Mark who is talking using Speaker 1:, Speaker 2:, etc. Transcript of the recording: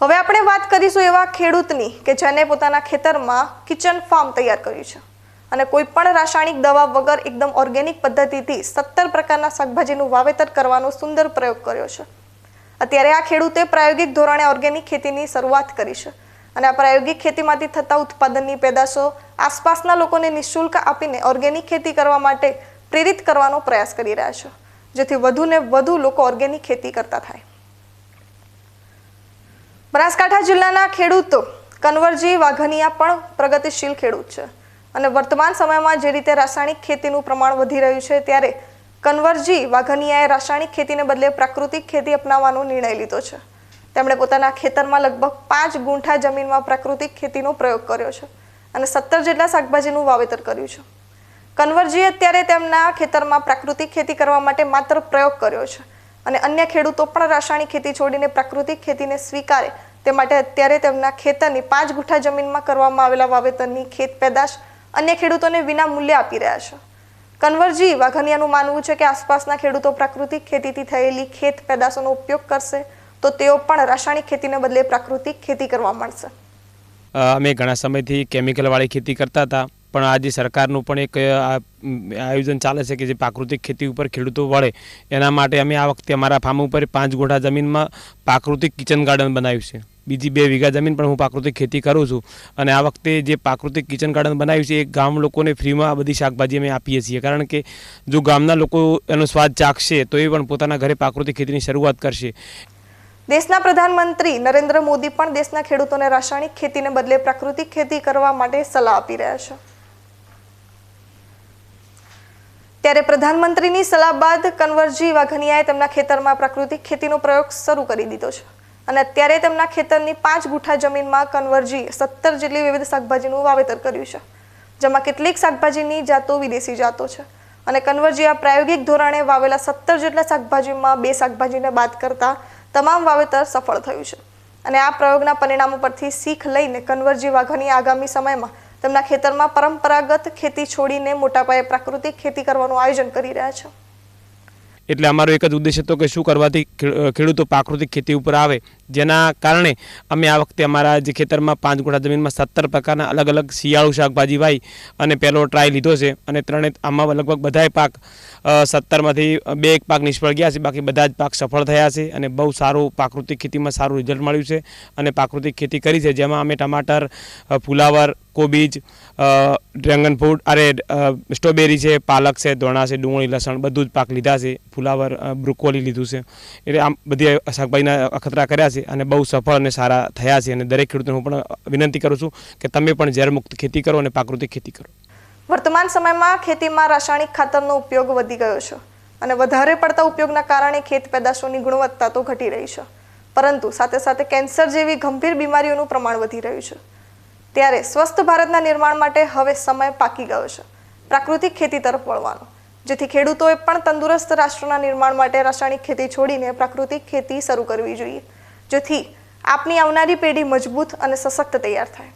Speaker 1: હવે આપણે વાત કરીશું એવા ખેડૂતની કે જેને પોતાના ખેતરમાં કિચન ફાર્મ તૈયાર કર્યું છે. અને કોઈ પણ રાસાયણિક દવા વગર એકદમ ઓર્ગેનિક પદ્ધતિથી સત્તર પ્રકારના શાકભાજીનું વાવેતર કરવાનો સુંદર પ્રયોગ કર્યો છે. અત્યારે આ ખેડૂતે પ્રાયોગિક ધોરણે ઓર્ગેનિક ખેતીની શરૂઆત કરી છે અને આ પ્રાયોગિક ખેતીમાંથી થતા ઉત્પાદનની પેદાશો આસપાસના લોકોને નિઃશુલ્ક આપીને ઓર્ગેનિક ખેતી કરવા માટે પ્રેરિત કરવાનો પ્રયાસ કરી રહ્યા છે. જેથી વધુને વધુ લોકો ઓર્ગેનિક ખેતી કરતા થાય. બનાસકાંઠા જિલ્લાના ખેડૂતો કન્વરજી વાઘનિયા પણ પ્રગતિશીલ ખેડૂત છે. અને વર્તમાન સમયમાં જે રીતે રાસાયણિક ખેતીનું પ્રમાણ વધી રહ્યું છે, ત્યારે કન્વરજી વાઘનિયાએ રાસાયણિક ખેતીને બદલે પ્રાકૃતિક ખેતી અપનાવવાનો નિર્ણય લીધો છે. તેમણે પોતાના ખેતરમાં લગભગ પાંચ ગુંઠા જમીનમાં પ્રાકૃતિક ખેતીનો પ્રયોગ કર્યો છે અને સત્તર જેટલા શાકભાજીનું વાવેતર કર્યું છે. કન્વરજીએ અત્યારે તેમના ખેતરમાં પ્રાકૃતિક ખેતી કરવા માટે માત્ર પ્રયોગ કર્યો છે અને અન્ય ખેડૂતો પણ રાસાયણિક ખેતી છોડીને પ્રાકૃતિક ખેતીને સ્વીકારે તે માટે અત્યારે તેમના ખેતરની પાંચ ગુઠા જમીનમાં કરવામાં આવેલા વાવેતરની ખેત પેદાશ અન્ય ખેડૂતોને વિના મૂલ્યે આપી રહ્યા છે. કન્વરજી, વાઘનિયાનું માનવું છે કે આસપાસના ખેડૂતો પ્રાકૃતિક ખેતીથી થયેલી ખેત પેદાશોનો ઉપયોગ કરશે, તો તેઓ પણ રાસાયણિક ખેતીને બદલે પ્રાકૃતિક ખેતી કરવા માંડશે.
Speaker 2: અમે ઘણા સમયથી કેમિકલવાળી ખેતી કરતા હતા, પણ આજે સરકારનું પણ એક આયોજન ચાલે છે કે જે પ્રાકૃતિક ખેતી ઉપર ખેડૂતો વળે, એના માટે અમે આ વખતે અમારા ફાર્મ ઉપર પાંચ ગોઠા જમીનમાં પ્રાકૃતિક કિચન ગાર્ડન બનાવ્યું છે. બીજી બે વીઘા જમીન પણ હું પ્રાકૃતિક ખેતી કરું છું. અને આ વખતે જે પ્રાકૃતિક કિચન ગાર્ડન બનાવ્યું છે, એ ગામ લોકોને ફ્રીમાં આ બધી શાકભાજી અમે આપીએ છીએ. કારણ કે જો ગામના લોકો એનો સ્વાદ ચાખશે, તો એ પણ પોતાના ઘરે પ્રાકૃતિક ખેતીની શરૂઆત કરશે.
Speaker 1: દેશના પ્રધાનમંત્રી નરેન્દ્ર મોદી પણ દેશના ખેડૂતોને રાસાયણિક ખેતીને બદલે પ્રાકૃતિક ખેતી કરવા માટે સલાહ આપી રહ્યા છે. ત્યારે પ્રધાનમંત્રીની સલાહ બાદ કન્વરજી વાઘનિયાએ તેમના ખેતરમાં પ્રાકૃતિક ખેતીનો પ્રયોગ શરૂ કરી દીધો છે. અને અત્યારે તેમના ખેતરની પાંચ ગુઠા જમીનમાં કન્વરજી સત્તર જેટલી વિવિધ શાકભાજીનું વાવેતર કર્યું છે, જેમાં કેટલીક શાકભાજીની જાતો વિદેશી જાતો છે. અને કન્વરજી આ પ્રાયોગિક ધોરણે વાવેલા સત્તર જેટલા શાકભાજીમાં બે શાકભાજીને બાદ કરતા તમામ વાવેતર સફળ થયું છે. અને આ પ્રયોગના પરિણામો પરથી શીખ લઈને કન્વરજી વાઘાની આગામી સમયમાં તેમના ખેતરમાં પરંપરાગત ખેતી છોડીને મોટા પાયે પ્રાકૃતિક ખેતી કરવાનું આયોજન કરી રહ્યા છે.
Speaker 2: એટલે અમારો એક જ ઉદ્દેશ હતો કે શું કરવાથી ખેડૂતો પ્રાકૃતિક ખેતી ઉપર આવે. જેના કારણે અમે આ વખતે અમારા જે ખેતરમાં પાંચ ગુઠા જમીનમાં સત્તર પ્રકારના અલગ અલગ શિયાળુ શાકભાજી વાવી અને પહેલો ટ્રાય લીધો છે અને ત્રણે આમાં લગભગ બધાય પાક સત્તરમાંથી બે એક પાક નિષ્ફળ ગયા છે. બાકી બધા જ પાક સફળ થયા છે અને બહુ સારું પ્રાકૃતિક ખેતીમાં સારું રિઝલ્ટ મળ્યું છે અને પ્રાકૃતિક ખેતી કરી છે. જેમાં અમે ટમાટર ફુલાવર કોબીજ ડ્રેગન ફ્રૂટ, અરે સ્ટ્રોબેરી છે, પાલક છે ધોણા છે, ડુંગળી, લસણ, બધું જ પાક લીધા છે, ફુલાવર બ્રુકોલી લીધું છે. એટલે આમ બધી શાકભાજીના અખતરા કર્યા છે અને બહુ સફળ અને સારા થયા છે અને દરેક ખેડૂતોને હું પણ વિનંતી કરું છું કે તમે પણ ઝેરમુક્ત ખેતી કરો અને પ્રાકૃતિક ખેતી કરો.
Speaker 1: વર્તમાન સમયમાં ખેતીમાં રાસાયણિક ખાતરનો ઉપયોગ વધી ગયો છે અને વધારે પડતા ઉપયોગના કારણે ખેત પેદાશોની ગુણવત્તા તો ઘટી રહી છે. પરંતુ સાથે સાથે કેન્સર જેવી ગંભીર બીમારીઓનું પ્રમાણ વધી રહ્યું છે. ત્યારે સ્વસ્થ ભારતના નિર્માણ માટે હવે સમય પાકી ગયો છે. પ્રાકૃતિક ખેતી તરફ વળવાનો. જેથી ખેડૂતોએ પણ તંદુરસ્ત રાષ્ટ્રના નિર્માણ માટે રાસાયણિક ખેતી છોડીને પ્રાકૃતિક ખેતી શરૂ કરવી જોઈએ. જેથી આપની આવનારી પેઢી મજબૂત અને સશક્ત તૈયાર થાય.